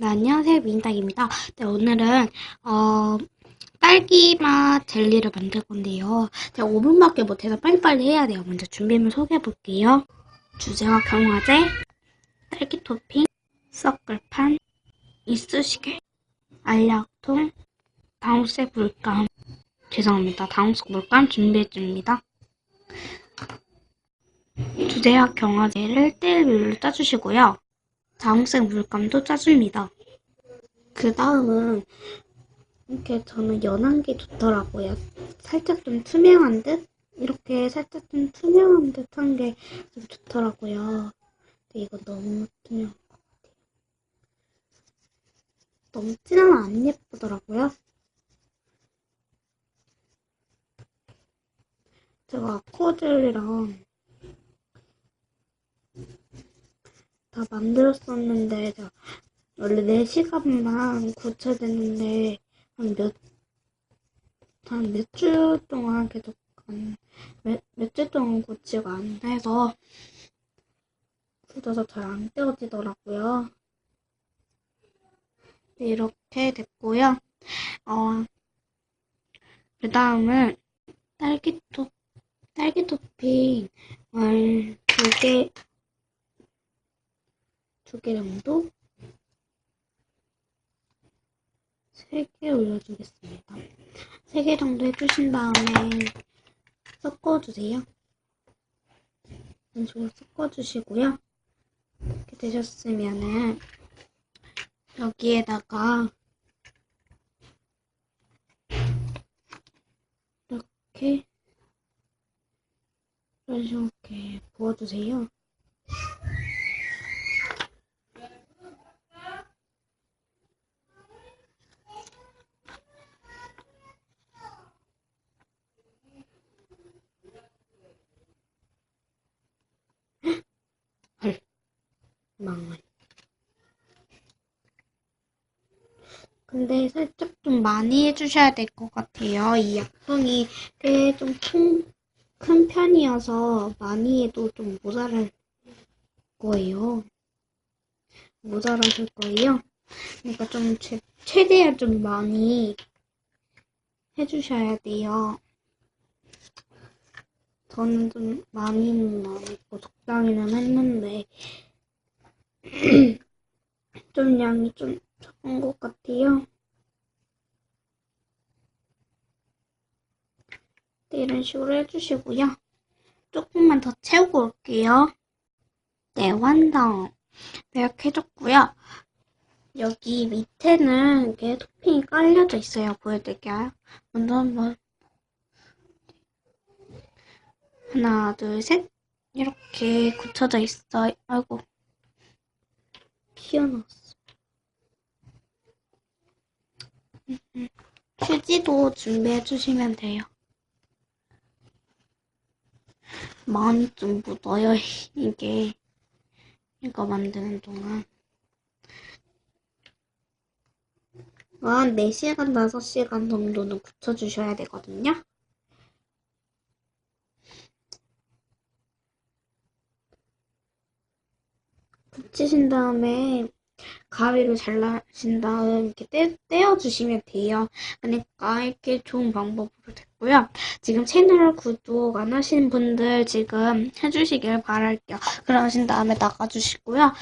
네, 안녕하세요. 미인닭입니다. 네, 오늘은, 어, 딸기맛 젤리를 만들 건데요. 제가 5분밖에 못해서 빨리빨리 해야 돼요. 먼저 준비물 소개해 볼게요. 주제와 경화제, 딸기 토핑, 섞을판, 이쑤시개, 알약통, 다운색 물감. 죄송합니다. 다운색 물감 준비해 줍니다. 주제와 경화제를 1대1로 짜주시고요. 다홍색 물감도 짜줍니다. 그 다음은 이렇게 저는 연한 게 좋더라고요. 살짝 좀 투명한 듯? 이렇게 살짝 좀 투명한 듯한 게 좀 좋더라고요. 근데 이거 너무 투명한 것 같아요. 너무 진하면 안 예쁘더라고요. 제가 코젤이랑 다 만들었었는데 원래 4시간만 고쳐야 되는데 한 몇 한 몇 주 동안 계속 몇주 동안 고치고 안 해서 굳어서 잘 안 떼어지더라고요. 네, 이렇게 됐고요. 어, 그 다음은 딸기 토 딸기 토핑을 두개 두개 정도? 세개 올려주겠습니다. 세개 정도 해주신 다음에 섞어주세요. 식으로 섞어주시고요. 이렇게 되셨으면은 여기에다가 이렇게 이런 식으로 이렇게 부어주세요. 망할. 근데 살짝 좀 많이 해주셔야 될 것 같아요. 이 약통이 꽤 좀 큰, 큰 편이어서 많이 해도 좀 모자랄 거예요. 모자라실 거예요. 그러니까 좀 최, 최대한 좀 많이 해주셔야 돼요. 저는 좀 많이는 안 했고 적당히는 했는데 좀 양이 좀 적은 것 같아요. 네, 이런 식으로 해주시고요. 조금만 더 채우고 올게요. 네, 완성. 네, 이렇게 해줬고요. 여기 밑에는 이렇게 토핑이 깔려져 있어요. 보여드릴게요. 먼저 한번 하나, 둘, 셋. 이렇게 굳혀져 있어요. 아이고. 튀어나왔어. 휴지도 준비해 주시면 돼요. 많이 좀 묻어요, 이게. 이거 만드는 동안. 한 4시간, 5시간 정도는 굳혀주셔야 되거든요. 붙이신 다음에 가위로 잘라신 다음 이렇게 떼, 떼어주시면 돼요. 그러니까 이렇게 좋은 방법으로 됐고요. 지금 채널 구독 안 하신 분들 지금 해주시길 바랄게요. 그러신 다음에 나가주시고요.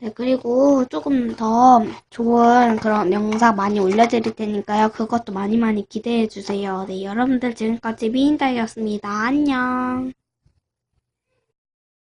네, 그리고 조금 더 좋은 그런 영상 많이 올려드릴 테니까요. 그것도 많이 많이 기대해주세요. 네, 여러분들 지금까지 미인다이었습니다. 안녕.